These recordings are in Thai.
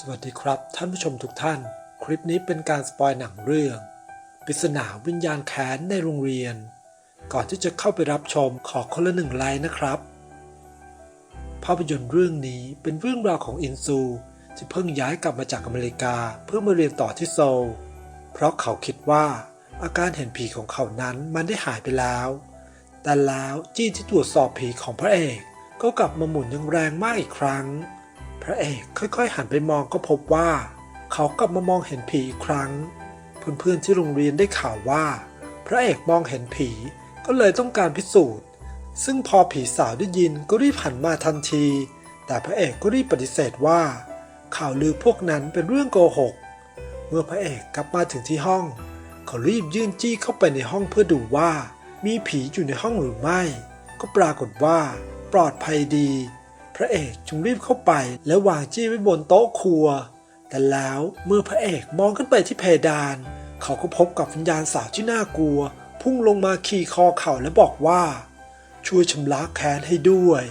สวัสดีครับ ท่านผู้ชมทุกท่าน คลิปนี้เป็นการสปอยหนังเรื่อง ปริศนาวิญญาณแค้นในโรงเรียน ก่อนที่จะเข้าไปรับชมขอคนละหนึ่งไลค์นะครับ ภาพยนตร์เรื่องนี้เป็นเรื่องราวของอินซู ที่เพิ่งย้ายกลับมาจากอเมริกาเพื่อมาเรียนต่อที่โซล เพราะเขาคิดว่าอาการเห็นผีของเขานั้นมันได้หายไปแล้ว แต่แล้วจี้ที่ตรวจสอบผีของพระเอกก็กลับมาหมุนยังแรงมากอีกครั้ง พระเอกค่อยๆ หันไปมองก็พบว่า เขากลับมามองเห็นผีอีกครั้ง เพื่อนๆที่โรงเรียนได้ข่าวว่า พระเอกมองเห็นผีก็เลยต้องการพิสูจน์ ซึ่งพอผีสาวได้ยินก็รีบหันมาทันที แต่พระเอกก็รีบปฏิเสธว่า ข่าวลือพวกนั้นเป็นเรื่องโกหก เมื่อพระเอกกลับมาถึงที่ห้อง เขารีบยื่นจี้เข้าไปในห้องเพื่อดูว่า มีผีอยู่ในห้องหรือไม่ ก็ปรากฏว่า ปลอดภัยดี พระเอกจึงรีบเข้าไป และวางจี้ไว้บนโต๊ะครัว แต่แล้วเมื่อพระเอกมองขึ้นไปที่เพดาน เขาก็พบกับวิญญาณสาวที่น่ากลัว พุ่งลงมาขี่คอเขาและบอกว่า ช่วยชำระแค้นให้ด้วย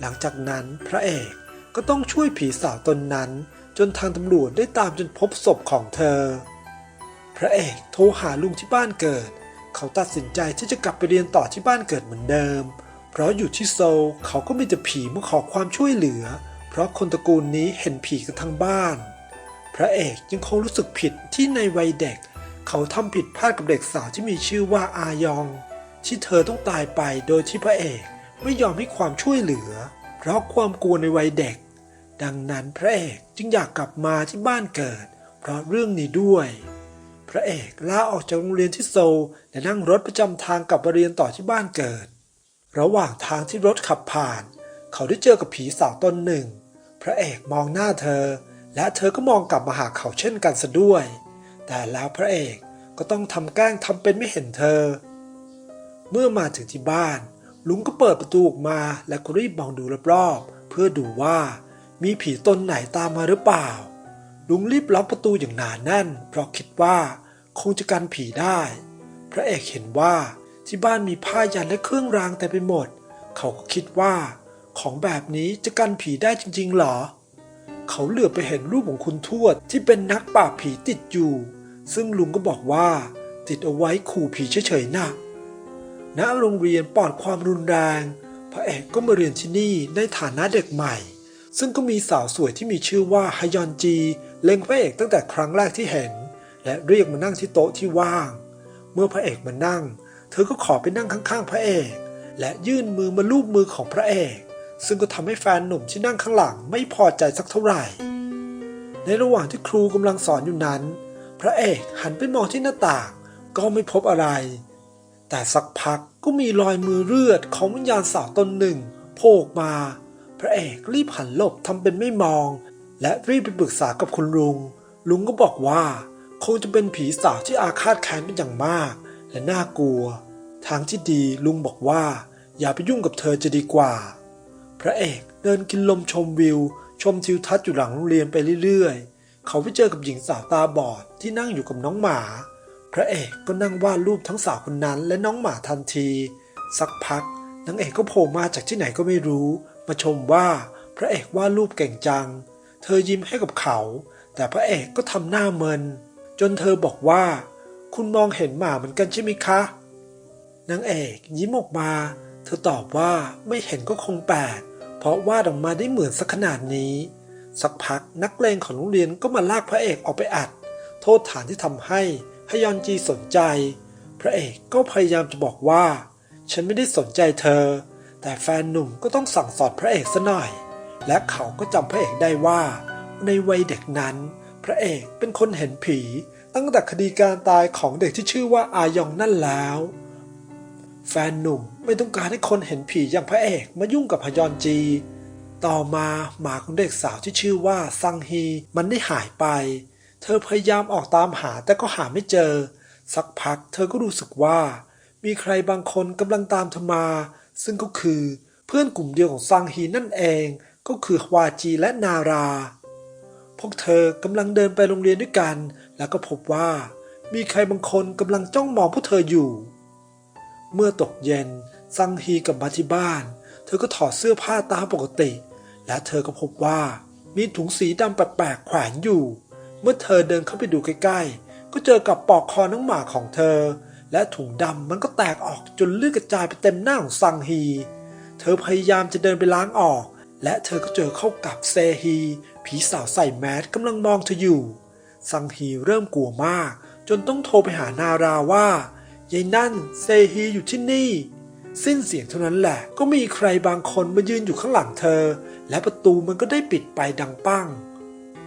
หลังจากนั้นพระเอกก็ต้องช่วยผีสาวตนนั้น จนทางตำรวจได้ตามจนพบศพของเธอ พระเอกโทรหาลุงที่บ้านเกิด เขาตัดสินใจที่จะกลับไปเรียนต่อที่บ้านเกิดเหมือนเดิม เพราะอยู่ที่โซลเขาก็มีแต่ผีมาขอความช่วยเหลือ เพราะคนตระกูลนี้เห็นผีกันทั้งบ้าน พระเอกยังคงรู้สึกผิดที่ในวัยเด็ก เขาทำผิดพลาดกับเด็กสาวที่มีชื่อว่าอายอง ที่เธอต้องตายไปโดยที่พระเอกไม่ยอมให้ความช่วยเหลือ เพราะความกลัวในวัยเด็ก ดังนั้นพระเอกจึงอยากกลับมาที่บ้านเกิด เพราะเรื่องนี้ด้วย พระเอกลาออกจากโรงเรียนที่โซลและนั่งรถประจำทางกลับมาเรียนต่อที่บ้านเกิด ระหว่างทางที่รถขับผ่าน เขาได้เจอกับผีสาวตนหนึ่ง พระเอกมองหน้าเธอ และเธอก็มองกลับมาหาเขาเช่นกันซะด้วย แต่แล้วพระเอกก็ต้องทำแกล้งทำเป็นไม่เห็นเธอ เมื่อมาถึงที่บ้าน ลุงก็เปิดประตูออกมาและก็รีบมองดูรอบๆเพื่อดูว่ามีผีตนไหนตามมาหรือเปล่า ลุงรีบล็อกประตูอย่างหนาแน่น เพราะคิดว่าคงจะกันผีได้ พระเอกเห็นว่า ที่บ้านมีผ้ายันและเครื่องรางแต่ไปหมด เขาก็คิดว่า ของแบบนี้จะกันผีได้จริง ๆ หรอ เขาเหลือไปเห็นรูปของคุณทวดที่เป็นนักปราบผีติดอยู่ ซึ่งลุงก็บอกว่า ติดเอาไว้ขู่ผีเฉยๆนะณโรงเรียนปลอดความรุนแรง พระเอกก็มาเรียนที่นี่ในฐานะเด็กใหม่ ซึ่งก็มีสาวสวยที่มีชื่อว่าฮยอนจี เล็งพระเอกตั้งแต่ครั้งแรกที่เห็น และเรียกมานั่งที่โต๊ะที่ว่าง เมื่อพระเอกมานั่ง เธอก็ขอไปนั่งข้างๆ พระเอก และยื่นมือมาลูบมือของพระเอก ซึ่งก็ทำให้แฟนหนุ่มที่นั่งข้างหลังไม่พอใจสักเท่าไหร่ ในระหว่างที่ครูกำลังสอนอยู่นั้น พระเอกหันไปมองที่หน้าต่างก็ไม่พบอะไร แต่สักพักก็มีรอยมือเลือดของวิญญาณสาวตนหนึ่งโผล่มา พระเอกรีบหันหลบทำเป็นไม่มอง และรีบไปปรึกษากับคุณลุง ลุงก็บอกว่า คงจะเป็นผีสาวที่อาฆาตแค้นเป็นอย่างมาก และน่ากลัว ทางที่ดีลุงบอกว่า อย่าไปยุ่งกับเธอจะดีกว่า พระเอกเดินกินลมชมวิว ชมทิวทัศน์อยู่หลังโรงเรียนไปเรื่อยๆ เขาไปเจอกับหญิงสาวตาบอดที่นั่งอยู่กับน้องหมา พระเอกก็นั่งวาดรูปทั้งสาวคนนั้นและน้องหมาทันที สักพักนางเอกก็โผล่มาจากที่ไหนก็ไม่รู้ มาชมว่าพระเอกวาดรูปเก่งจัง เธอยิ้มให้กับเขา แต่พระเอกก็ทำหน้าเมิน จนเธอบอกว่า คุณมองเห็นหมาเหมือนกันใช่ไหมคะ นางเอกยิ้มออกมา เธอตอบว่าไม่เห็นก็คงแปลก เพราะวาดออกมาได้เหมือนสักขนาดนี้ สักพักนักเลงของโรงเรียนก็มาลากพระเอกออกไปอัด โทษฐานที่ทำให้ฮยอนจีสนใจ พระเอกก็พยายามจะบอกว่า ฉันไม่ได้สนใจเธอ แต่แฟนหนุ่มก็ต้องสั่งสอนพระเอกซะหน่อย และเขาก็จำพระเอกได้ว่า ในวัยเด็กนั้น พระเอกเป็นคนเห็นผี ตั้งแต่คดีการตายของเด็กที่ชื่อว่าอายองนั่นแล้ว แฟนหนุ่มไม่ต้องการให้คนเห็นผีอย่างพระเอกมายุ่งกับฮยอนจี ต่อมาหมาของเด็กสาวที่ชื่อว่าซังฮีมันได้หายไป เธอพยายามออกตามหาแต่ก็หาไม่เจอ สักพักเธอก็รู้สึกว่า มีใครบางคนกำลังตามเธอมา ซึ่งก็คือเพื่อนกลุ่มเดียวของซังฮีนั่นเองก็คือฮวาจีและนารา พวกเธอกำลังเดินไปโรงเรียนด้วยกัน แล้วก็พบว่า มีใครบางคนกำลังจ้องมองพวกเธออยู่ เมื่อตกเย็นซังฮีกลับมาที่บ้าน เธอก็ถอดเสื้อผ้าตามปกติ และเธอก็พบว่า มีถุงสีดำแปลกๆแขวนอยู่ เมื่อเธอเดินเข้าไปดูใกล้ๆ ก็เจอกับปลอกคอน้องหมาของเธอ และถุงดำมันก็แตกออกจนเลือดกระจายไปเต็มหน้าของซังฮี เธอพยายามจะเดินไปล้างออก และเธอก็เจอเข้ากับเซฮี ผีสาวใส่แมสกำลังมองเธออยู่ซังฮีเริ่มกลัวมาก จนต้องโทรไปหานาราว่ายายนั่นเซฮีอยู่ที่นี่ สิ้นเสียงเท่านั้นแหละ ก็มีใครบางคนมายืนอยู่ข้างหลังเธอ และประตูมันก็ได้ปิดไปดังปั้ง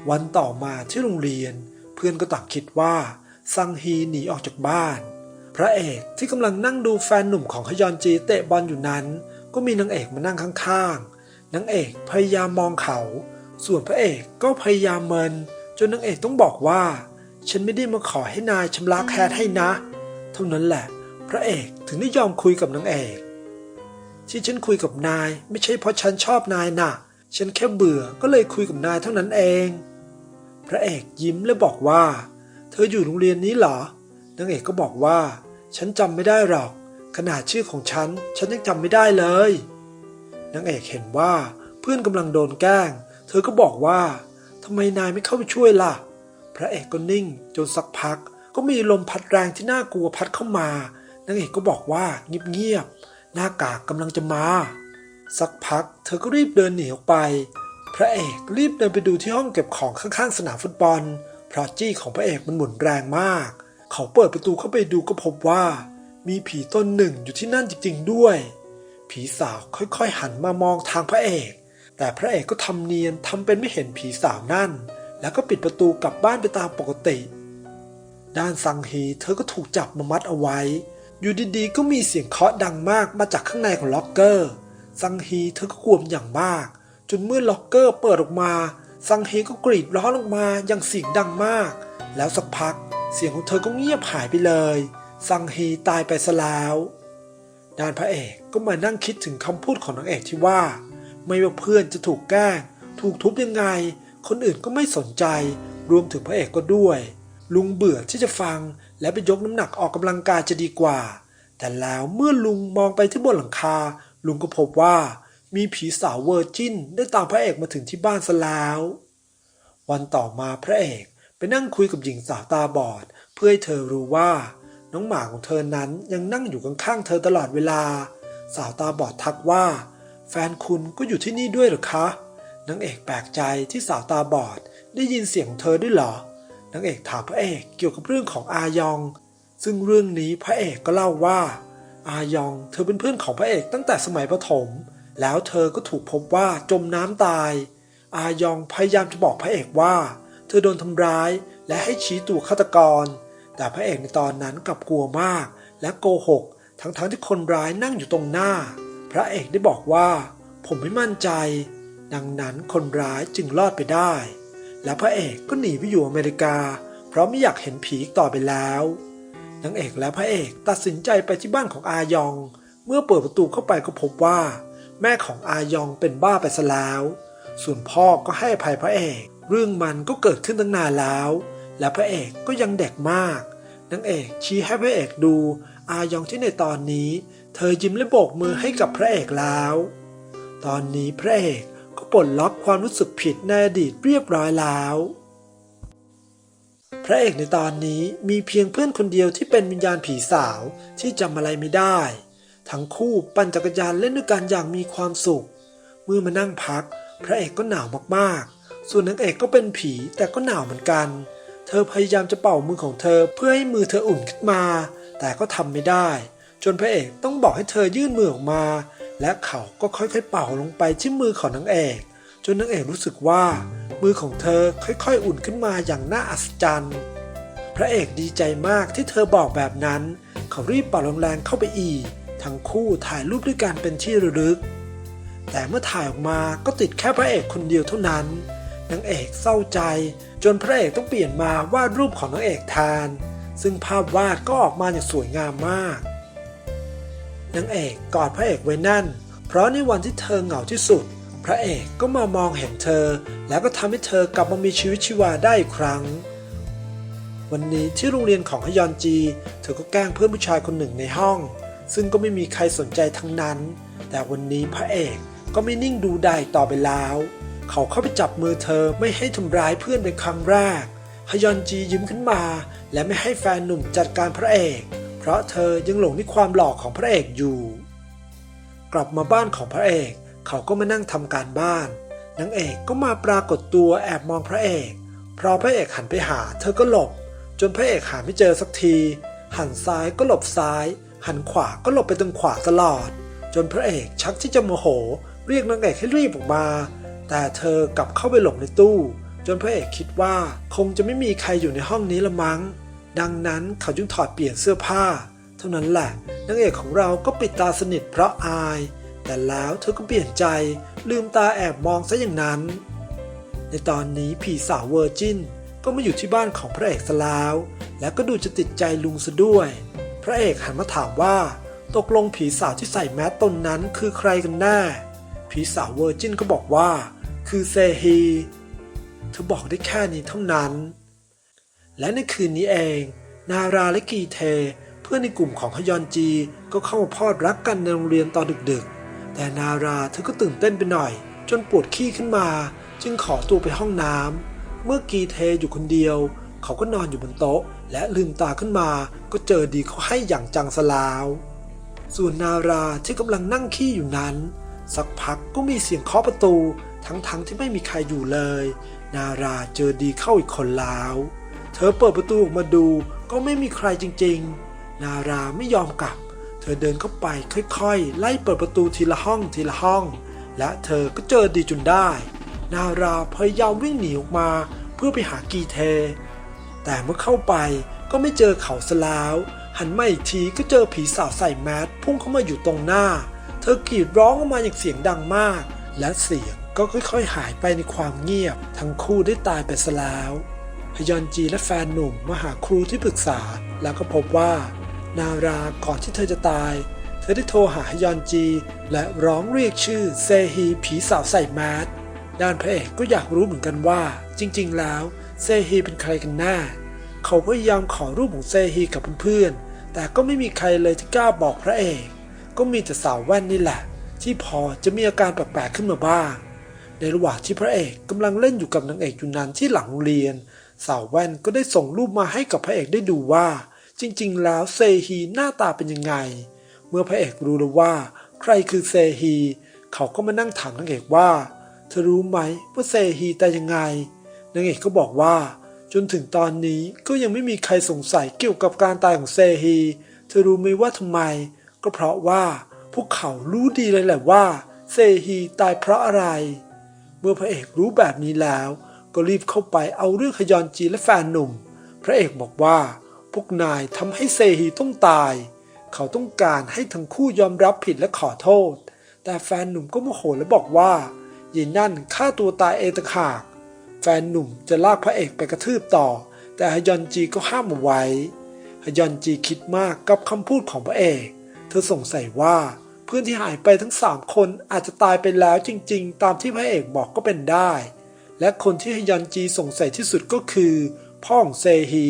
วันต่อมาที่โรงเรียน เพื่อนก็ต่างคิดว่า ซังฮีหนีออกจากบ้าน พระเอกที่กำลังนั่งดูแฟนหนุ่มของฮยอนจีเตะบอลอยู่นั้น ก็มีนางเอกมานั่งข้างๆนางเอกพยายามมองเขา ส่วนพระเอกก็พยายามเมินจนนางเอกต้องบอกว่า ฉันไม่ได้มาขอให้นายชำระแค้นให้นะ เท่านั้นแหละ พระเอกถึงได้ยอมคุยกับนางเอก ที่ฉันคุยกับนายไม่ใช่เพราะฉันชอบนายน่ะ ฉันแค่เบื่อก็เลยคุยกับนายเท่านั้นเอง พระเอกยิ้มและบอกว่า เธออยู่โรงเรียนนี้เหรอนางเอกก็บอกว่า ฉันจำไม่ได้หรอก ขนาดชื่อของฉัน ฉันยังจำไม่ได้เลยนางเอกเห็นว่าเพื่อนกำลังโดนแกล้ง เธอก็บอกว่าทำไมนายไม่เข้าไปช่วยล่ะ พระเอกก็นิ่ง จนสักพัก ก็มีลมพัดแรงที่น่ากลัวพัดเข้ามานางเอกก็บอกว่าเงียบๆหน้ากากกำลังจะมา สักพัก เธอก็รีบเดินหนีออกไป พระเอกรีบเดินไปดูที่ห้องเก็บของข้างๆสนามฟุตบอลเพราะจี้ของพระเอกมันหมุนแรงมาก เขาเปิดประตูเข้าไปดูก็พบว่า มีผีตนหนึ่งอยู่ที่นั่นจริงๆด้วย ผีสาวค่อยๆหันมามองทางพระเอก แต่พระเอกก็ทำเนียนทำเป็นไม่เห็นผีสาวนั่น แล้วก็ปิดประตูกลับบ้านไปตามปกติ ด้านซังฮีเธอก็ถูกจับมามัดเอาไว้ อยู่ดีๆ ก็มีเสียงเคาะดังมากมาจากข้างในของล็อกเกอร์ ซังฮีเธอก็กลัวอย่างมาก จนเมื่อล็อกเกอร์เปิดออกมา ซังฮีก็กรีดร้องออกมาอย่างเสียงดังมาก แล้วสักพัก เสียงของเธอก็เงียบหายไปเลย ซังฮีตายไปซะแล้วด้านพระเอกก็มานั่งคิดถึงคำพูดของนางเอกที่ว่า ไม่ว่าเพื่อนจะถูกแกล้ง ถูกทุบยังไง คนอื่นก็ไม่สนใจ รวมถึงพระเอกก็ด้วย ลุงเบื่อที่จะฟัง และไปยกน้ำหนักออกกำลังกายจะดีกว่า แต่แล้วเมื่อลุงมองไปที่บนหลังคา ลุงก็พบว่ามีผีสาวเวอร์จินได้ตามพระเอกมาถึงที่บ้านซะแล้ว วันต่อมาพระเอกไปนั่งคุยกับหญิงสาวตาบอด เพื่อให้เธอรู้ว่า น้องหมาของเธอนั้นยังนั่งอยู่ข้างๆเธอตลอดเวลา สาวตาบอดทักว่า แฟนคุณก็อยู่ที่นี่ด้วยหรือคะนางเอกแปลกใจที่สาวตาบอดได้ยินเสียงเธอด้วยเหรอนางเอกถามพระเอกเกี่ยวกับเรื่องของอายอง ซึ่งเรื่องนี้พระเอกก็เล่าว่า อายองเธอเป็นเพื่อนของพระเอกตั้งแต่สมัยประถม แล้วเธอก็ถูกพบว่าจมน้ำตาย อายองพยายามจะบอกพระเอกว่า เธอโดนทำร้ายและให้ชี้ตัวฆาตกร แต่พระเอกในตอนนั้นกลับกลัวมาก และโกหก ทั้งๆที่คนร้ายนั่งอยู่ตรงหน้า พระเอกได้บอกว่า ผมไม่มั่นใจ ดังนั้นคนร้ายจึงรอดไปได้ และพระเอกก็หนีไปอยู่อเมริกา เพราะไม่อยากเห็นผีอีกต่อไปแล้วนางเอกและพระเอกตัดสินใจไปที่บ้านของอายอง เมื่อเปิดประตูเข้าไปก็พบว่า แม่ของอายองเป็นบ้าไปซะแล้ว ส่วนพ่อก็ให้อภัยพระเอก เรื่องมันก็เกิดขึ้นตั้งนานแล้ว และพระเอกก็ยังเด็กมากนางเอกชี้ให้พระเอกดูอายองที่ในตอนนี้ เธอยิ้มและโบกมือให้กับพระเอกแล้ว ตอนนี้พระเอกก็ปลดล็อกความรู้สึกผิดในอดีตเรียบร้อยแล้ว พระเอกในตอนนี้มีเพียงเพื่อนคนเดียวที่เป็นวิญญาณผีสาวที่จำอะไรไม่ได้ ทั้งคู่ปั่นจักรยานเล่นด้วยกันอย่างมีความสุข เมื่อมานั่งพัก พระเอกก็หนาวมากๆ ส่วนนางเอกก็เป็นผีแต่ก็หนาวเหมือนกัน เธอพยายามจะเป่ามือของเธอเพื่อให้มือเธออุ่นขึ้นมา แต่ก็ทำไม่ได้ จนพระเอกต้องบอกให้เธอยื่นมือออกมา และเขาก็ค่อยๆเป่าลงไปที่มือของนางเอก จนนางเอกรู้สึกว่า มือของเธอค่อยๆ อุ่นขึ้นมาอย่างน่าอัศจรรย์ พระเอกดีใจมากที่เธอบอกแบบนั้น เขารีบเป่าแรงๆเข้าไปอีก ทั้งคู่ถ่ายรูปด้วยกันเป็นที่ระลึก แต่เมื่อถ่ายออกมาก็ติดแค่พระเอกคนเดียวเท่านั้นนางเอกเศร้าใจ จนพระเอกต้องเปลี่ยนมาวาดรูปของนางเอกแทนซึ่งภาพวาดก็ออกมาอย่างสวยงามมาก นางเอกกอดพระเอกไว้แน่น เพราะในวันที่เธอเหงาที่สุด พระเอกก็มามองเห็นเธอ แล้วก็ทำให้เธอกลับมามีชีวิตชีวาได้อีกครั้ง วันนี้ที่โรงเรียนของฮยอนจี เธอก็แกล้งเพื่อนผู้ชายคนหนึ่งในห้อง ซึ่งก็ไม่มีใครสนใจทั้งนั้น แต่วันนี้พระเอกก็ไม่นิ่งดูได้ต่อไปแล้ว เขาเข้าไปจับมือเธอไม่ให้ทำร้ายเพื่อนเป็นครั้งแรกฮยอนจียิ้มขึ้นมา และไม่ให้แฟนหนุ่มจัดการพระเอก ราะเธอยังหลงในความหล่อของพระเอกอยู่ กลับมาบ้านของพระเอกเขาก็มานั่งทำการบ้านนางเอกก็มาปรากฏตัวแอบมองพระเอกพอพระเอกหันไปหา เธอก็หลบ จนพระเอกหาไม่เจอสักที หันซ้ายก็หลบซ้าย หันขวาก็หลบไปทางขวาตลอด จนพระเอกชักที่จะโมโห เรียกนางเอกให้รีบออกมา แต่เธอกลับเข้าไปหลบในตู้ จนพระเอกคิดว่าคงจะไม่มีใครอยู่ในห้องนี้ละมั้ง ดังนั้นเขาจึงถอดเปลี่ยนเสื้อผ้า เท่านั้นแหละนางเอกของเราก็ปิดตาสนิทเพราะอาย แต่แล้วเธอก็เปลี่ยนใจ ลืมตาแอบมองซะอย่างนั้น ในตอนนี้ผีสาวเวอร์จินก็มาอยู่ที่บ้านของพระเอกซะแล้ว และก็ดูจะติดใจลุงซะด้วย พระเอกหันมาถามว่า ตกลงผีสาวที่ใส่แมสตนนั้นคือใครกันแน่ ผีสาวเวอร์จินก็บอกว่า คือเซฮี เธอบอกได้แค่นี้เท่านั้น และในคืนนี้เอง นาราและกีเท เพื่อนในกลุ่มของฮยอนจีก็เข้ามาพอดรักกันในโรงเรียนตอนดึกๆ แต่นาราเธอก็ตื่นเต้นไปหน่อย จนปวดขี้ขึ้นมา จึงขอตัวไปห้องน้ำเมื่อกีเทอยู่คนเดียว เขาก็นอนอยู่บนโต๊ะ และลืมตาขึ้นมาก็เจอดีเขาให้อย่างจังสลาว ส่วนนาราที่กำลังนั่งขี้อยู่นั้น สักพักก็มีเสียงเคาะประตูทั้งๆที่ไม่มีใครอยู่เลย นาราเจอดีเข้าอีกคนแล้ว ธอเปิดประตูออกมาดูก็ไม่มีใครจริงๆ นาราไม่ยอมกลับ เธอเดินเข้าไปค่อยๆ ไล่เปิดประตูทีละห้องทีละห้อง และเธอก็เจอดีจนได้ นาราพยายามวิ่งหนีออกมาเพื่อไปหากีเท แต่เมื่อเข้าไปก็ไม่เจอเขาซะแล้ว หันมาอีกทีก็เจอผีสาวใส่แมสพุ่งเข้ามาอยู่ตรงหน้า เธอกรีดร้องออกมาอย่างเสียงดังมาก และเสียงก็ค่อยๆ หายไปในความเงียบ ทั้งคู่ได้ตายไปซะแล้ว ยอนจีและแฟนหนุ่มมาหาครูที่ปรึกษา แล้วก็พบว่า นาราก่อนที่เธอจะตาย เธอได้โทรหาฮยอนจี และร้องเรียกชื่อเซฮีผีสาวใส่แมสด้านพระเอกก็อยากรู้เหมือนกันว่า จริง ๆ แล้วเซฮีเป็นใครกันแน่เขาพยายามขอรูปของเซฮีกับเพื่อนๆแต่ก็ไม่มีใครเลยที่กล้าบอกพระเอก ก็มีแต่สาวแว่นนี่แหละ ที่พอจะมีอาการแปลกๆขึ้นมาบ้าง ในระหว่างที่พระเอกกำลังเล่นอยู่กับนางเอกอยู่นั้นที่หลังโรงเรียน สาวแว่นก็ได้ส่งรูปมาให้กับพระเอกได้ดูว่า จริง ๆ แล้วเซฮีหน้าตาเป็นยังไง เมื่อพระเอกรู้แล้วว่า ใครคือเซฮี เขาก็มานั่งถามนางเอกว่าเธอรู้ไหมว่าเซฮีตายยังไงนางเอกก็บอกว่า จนถึงตอนนี้ก็ยังไม่มีใครสงสัยเกี่ยวกับการตายของเซฮี เธอรู้ไหมว่าทำไม ก็เพราะว่าพวกเขารู้ดีเลยแหละว่า เซฮีตายเพราะอะไร เมื่อพระเอกรู้แบบนี้แล้ว ก็รีบเข้าไปเอาเรื่องขยอนจีและแฟนหนุ่ม พระเอกบอกว่า พวกนายทำให้เซฮีต้องตาย เขาต้องการให้ทั้งคู่ยอมรับผิดและขอโทษ แต่แฟนหนุ่มก็โมโหและบอกว่ายินนั่นฆ่าตัวตายเองต่างหาก แฟนหนุ่มจะลากพระเอกไปกระทืบต่อ แต่ฮยอนจีก็ห้ามเอาไว้ฮยอนจีคิดมากกับคำพูดของพระเอก เธอสงสัยว่าเพื่อนที่หายไปทั้งสามคนอาจจะตายไปแล้วจริง ๆ ตามที่พระเอกบอกก็เป็นได้ และคนที่ฮยอนจีสงสัยที่สุดก็คือ พ่อของเซฮี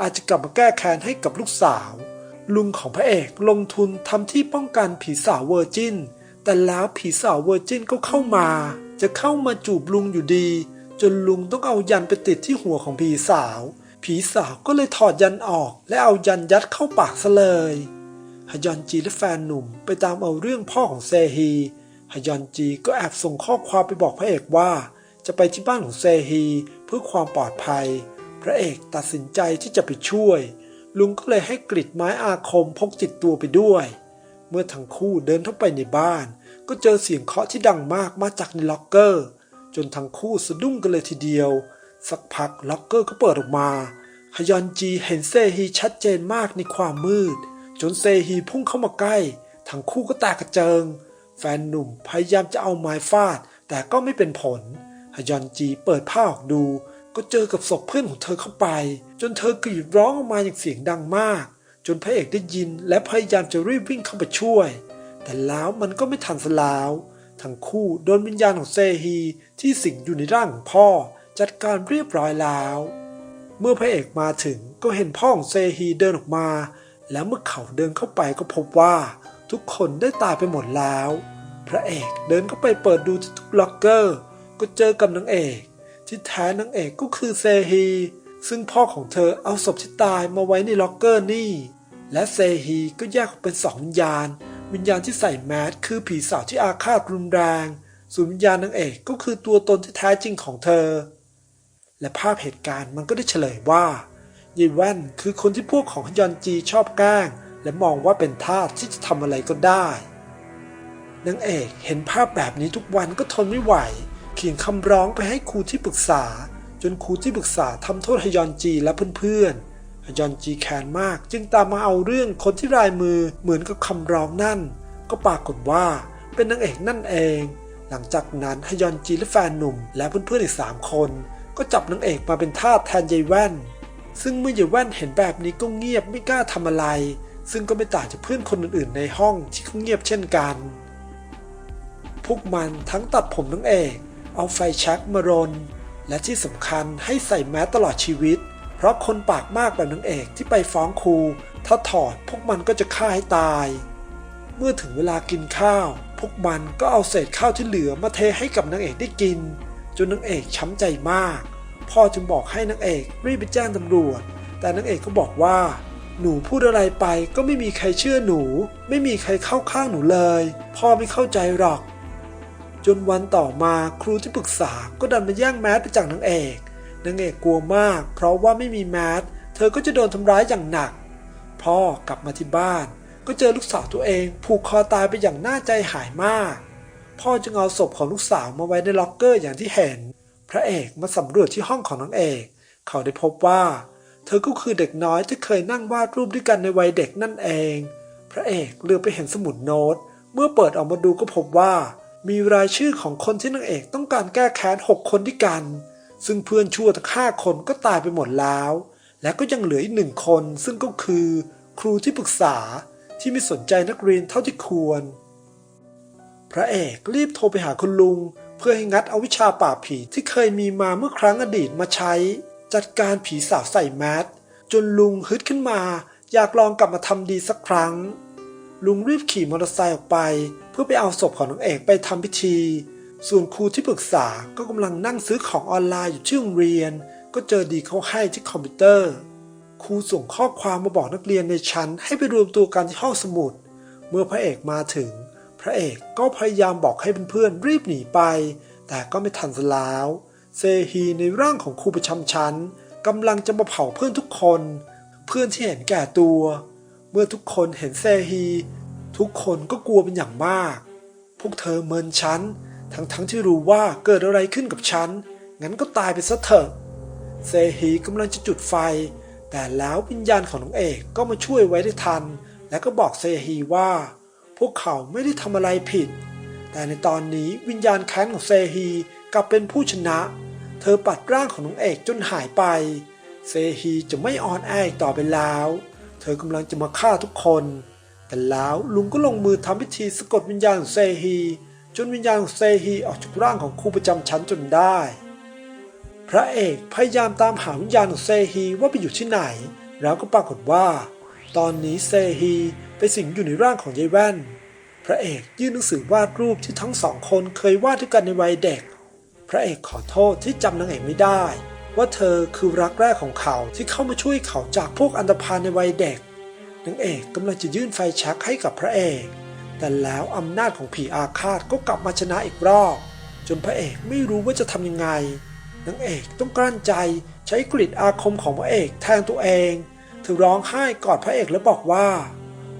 อาจจะกลับมาแก้แค้นให้กับลูกสาว ลุงของพระเอกลงทุนทำที่ป้องกันผีสาวเวอร์จินแต่แล้วผีสาวเวอร์จินก็เข้ามา จะเข้ามาจูบลุงอยู่ดี จนลุงต้องเอายันไปติดที่หัวของผีสาว ผีสาวก็เลยถอดยันออก และเอายันยัดเข้าปากซะเลยฮยอนจีและแฟนหนุ่มไปตามเอาเรื่องพ่อของเซฮีฮยอนจีก็แอบส่งข้อความไปบอกพระเอกว่า จะไปที่บ้านของเซฮีเพื่อความปลอดภัย พระเอกตัดสินใจที่จะไปช่วย ลุงก็เลยให้กริดไม้อาคมพกติดตัวไปด้วย เมื่อทั้งคู่เดินเข้าไปในบ้าน ก็เจอเสียงเคาะที่ดังมากมาจากในล็อกเกอร์ จนทั้งคู่สะดุ้งกันเลยทีเดียว สักพักล็อกเกอร์ก็เปิดออกมาฮยอนจีเห็นเซฮีชัดเจนมากในความมืด จนเซฮีพุ่งเข้ามาใกล้ ทั้งคู่ก็แตกกระเจิง แฟนหนุ่มพยายามจะเอาไม้ฟาด แต่ก็ไม่เป็นผล ฮยอนจีเปิดผ้าออกดู ก็เจอกับศพเพื่อนของเธอเข้าไป จนเธอกรีดร้องออกมาอย่างเสียงดังมาก จนพระเอกได้ยินและพยายามจะรีบวิ่งเข้าไปช่วย แต่แล้วมันก็ไม่ทันสลาว ทั้งคู่โดนวิญญาณของเซฮีที่สิงอยู่ในร่างของพ่อ จัดการเรียบร้อยแล้ว เมื่อพระเอกมาถึงก็เห็นพ่อของเซฮีเดินออกมา แล้วเมื่อเขาเดินเข้าไปก็พบว่าทุกคนได้ตายไปหมดแล้ว พระเอกเดินเข้าไปเปิดดูทุกล็อกเกอร์ ก็เจอกับนางเอก ที่แท้นางเอกก็คือเซฮี ซึ่งพ่อของเธอเอาศพที่ตายมาไว้ในล็อกเกอร์นี่ และเซฮีก็แยกออกเป็นสองวิญญาณ วิญญาณที่ใส่แมสคือผีสาวที่อาฆาตรุนแรงส่วนวิญญาณนางเอกก็คือตัวตนที่แท้จริงของเธอ และภาพเหตุการณ์มันก็ได้เฉลยว่ายีแว่นคือคนที่พวกของฮยอนจีชอบแกล้ง และมองว่าเป็นทาสที่จะทำอะไรก็ได้นางเอกเห็นภาพแบบนี้ทุกวันก็ทนไม่ไหว ขียนคำร้องไปให้ครูที่ปรึกษา จนครูที่ปรึกษาทำโทษฮยอนจีและเพื่อนๆฮยอนจีแค้นมาก จึงตามมาเอาเรื่องคนที่รายมือเหมือนกับคำร้องนั่น ก็ปรากฏว่าเป็นนางเอกนั่นเอง หลังจากนั้นฮยอนจีและแฟนหนุ่ม และเพื่อนๆอีกสามคน ก็จับนางเอกมาเป็นทาสแทนยายแว่น ซึ่งเมื่อยายแว่นเห็นแบบนี้ก็เงียบไม่กล้าทำอะไร ซึ่งก็ไม่ต่างจากเพื่อนคนอื่นๆ ในห้องที่เขาเงียบเช่นกันพวกมันทั้งตัดผมนางเอก เอาไฟแช็กมารน และที่สำคัญให้ใส่แมสตลอดชีวิต เพราะคนปากมากแบบนางเอกที่ไปฟ้องครู ถ้าถอดพวกมันก็จะฆ่าให้ตาย เมื่อถึงเวลากินข้าว พวกมันก็เอาเศษข้าวที่เหลือมาเทให้กับนางเอกได้กิน จนนางเอกช้ำใจมาก พ่อจึงบอกให้นางเอกรีบไปแจ้งตำรวจ แต่นางเอกก็บอกว่า หนูพูดอะไรไปก็ไม่มีใครเชื่อหนู ไม่มีใครเข้าข้างหนูเลย พ่อไม่เข้าใจหรอก จนวันต่อมาครูที่ปรึกษาก็ดันมาแย่งแมสไปจากนางเอกนางเอกกลัวมาก เพราะว่าไม่มีแมสเธอก็จะโดนทำร้ายอย่างหนัก พ่อกลับมาที่บ้าน ก็เจอลูกสาวตัวเองผูกคอตายไปอย่างน่าใจหายมาก พ่อจึงเอาศพของลูกสาวมาไว้ในล็อกเกอร์อย่างที่เห็น พระเอกมาสำรวจที่ห้องของนางเอก เขาได้พบว่า เธอก็คือเด็กน้อยที่เคยนั่งวาดรูปด้วยกันในวัยเด็กนั่นเอง พระเอกเลือกไปเห็นสมุดโน้ต เมื่อเปิดออกมาดูก็พบว่า มีรายชื่อของคนที่นางเอกต้องการแก้แค้นหกคนด้วยกัน ซึ่งเพื่อนชั่วทั้งห้าคนก็ตายไปหมดแล้ว และก็ยังเหลืออีกหนึ่งคนซึ่งก็คือ ครูที่ปรึกษาที่ไม่สนใจนักเรียนเท่าที่ควร พระเอกรีบโทรไปหาคุณลุง เพื่อให้งัดเอาวิชาป่าบผีที่เคยมีมาเมื่อครั้งอดีตมาใช้ จัดการผีสาวใส่แมสจนลุงฮึดขึ้นมา อยากลองกลับมาทำดีสักครั้ง ลุงรีบขี่มอเตอร์ไซค์ออกไป เพื่อไปเอาศพของนางเอกไปทำพิธี ส่วนครูที่ปรึกษาก็กำลังนั่งซื้อของออนไลน์อยู่ที่โรงเรียน ก็เจอดีเขาให้ที่คอมพิวเตอร์ ครูส่งข้อความมาบอกนักเรียนในชั้น ให้ไปรวมตัวกันที่ห้องสมุด เมื่อพระเอกมาถึง พระเอกก็พยายามบอกให้เพื่อนๆรีบหนีไป แต่ก็ไม่ทันซะแล้วเซฮีในร่างของครูประจำชั้นกำลังจะมาเผาเพื่อนทุกคน เพื่อนที่เห็นแก่ตัว เมื่อทุกคนเห็นเซฮี ทุกคนก็กลัวเป็นอย่างมาก พวกเธอเมินฉัน ทั้งๆทที่รู้ว่าเกิดอะไรขึ้นกับฉัน งั้นก็ตายไปซะเถอะ เซฮีกำลังจะจุดไฟ แต่แล้ววิญญาณของน้องเอกก็มาช่วยไว้ได้ทัน และก็บอกเซฮีว่า พวกเขาไม่ได้ทำอะไรผิด แต่ในตอนนี้วิญญาณแค้นของเซฮีกลับเป็นผู้ชนะ เธอปัดร่างของน้องเอกจนหายไป เซฮีจะไม่อ่อนแออีกต่อไปแล้ว เธอกำลังจะมาฆ่าทุกคน แต่แล้วลุงก็ลงมือทำพิธีสะกดวิญญาณของเซฮีจนวิญญาณของเซฮีออกจากร่างของครูประจำชั้นจนได้ พระเอกพยายามตามหาวิญญาณของเซฮีว่าไปอยู่ที่ไหน แล้วก็ปรากฏว่า ตอนนี้เซฮีไปสิงอยู่ในร่างของยายแว่น พระเอกยื่นหนังสือวาดรูปที่ทั้งสองคนเคยวาดด้วยกันในวัยเด็ก พระเอกขอโทษที่จำนางเอกไม่ได้ ว่าเธอคือรักแรกของเขาที่เข้ามาช่วยเขาจากพวกอันธพาลในวัยเด็กนางเอกกำลังจะยื่นไฟแช็กให้กับพระเอก แต่แล้วอำนาจของผีอาฆาตก็กลับมาชนะอีกรอบ จนพระเอกไม่รู้ว่าจะทำยังไงนางเอกต้องกลั้นใจใช้กริดอาคมของพระเอกแทนตัวเองเธอร้องไห้กอดพระเอกแล้วบอกว่า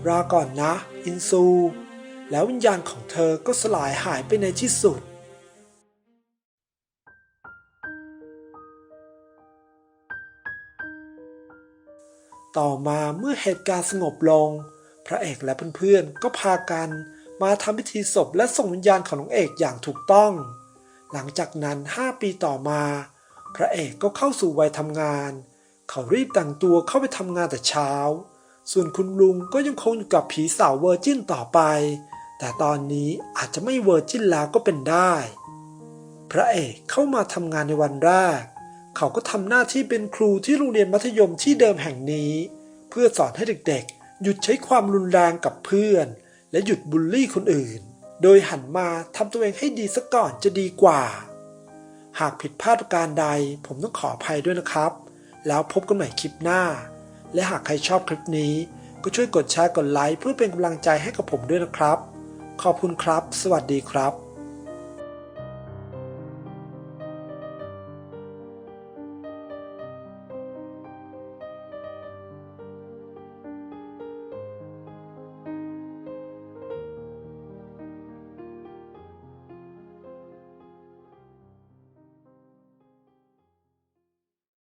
ราก่อนนะ อินซู แล้ววิญญาณของเธอก็สลายหายไปในที่สุด ต่อมาเมื่อเหตุการณ์สงบลง พระเอกและเพื่อนๆก็พากันมาทำพิธีศพและส่งวิญญาณของน้องเอกอย่างถูกต้อง หลังจากนั้น 5 ปีต่อมา พระเอกก็เข้าสู่วัยทำงาน เขารีบแต่งตัวเข้าไปทำงานแต่เช้า ส่วนคุณลุงก็ยังคงอยู่กับผีสาวเวอร์จินต่อไป แต่ตอนนี้อาจจะไม่เวอร์จินแล้วก็เป็นได้ พระเอกเข้ามาทำงานในวันแรก เขาก็ทำหน้าที่เป็นครูที่โรงเรียนมัธยมที่เดิมแห่งนี้ เพื่อสอนให้เด็กๆ หยุดใช้ความรุนแรงกับเพื่อน และหยุดบูลลี่คนอื่น โดยหันมาทำตัวเองให้ดีซะก่อนจะดีกว่า หากผิดพลาดประการใดผมต้องขออภัยด้วยนะครับ แล้วพบกันใหม่คลิปหน้า และหากใครชอบคลิปนี้ ก็ช่วยกดแชร์กดไลค์เพื่อเป็นกำลังใจให้กับผมด้วยนะครับ ขอบคุณครับ สวัสดีครับ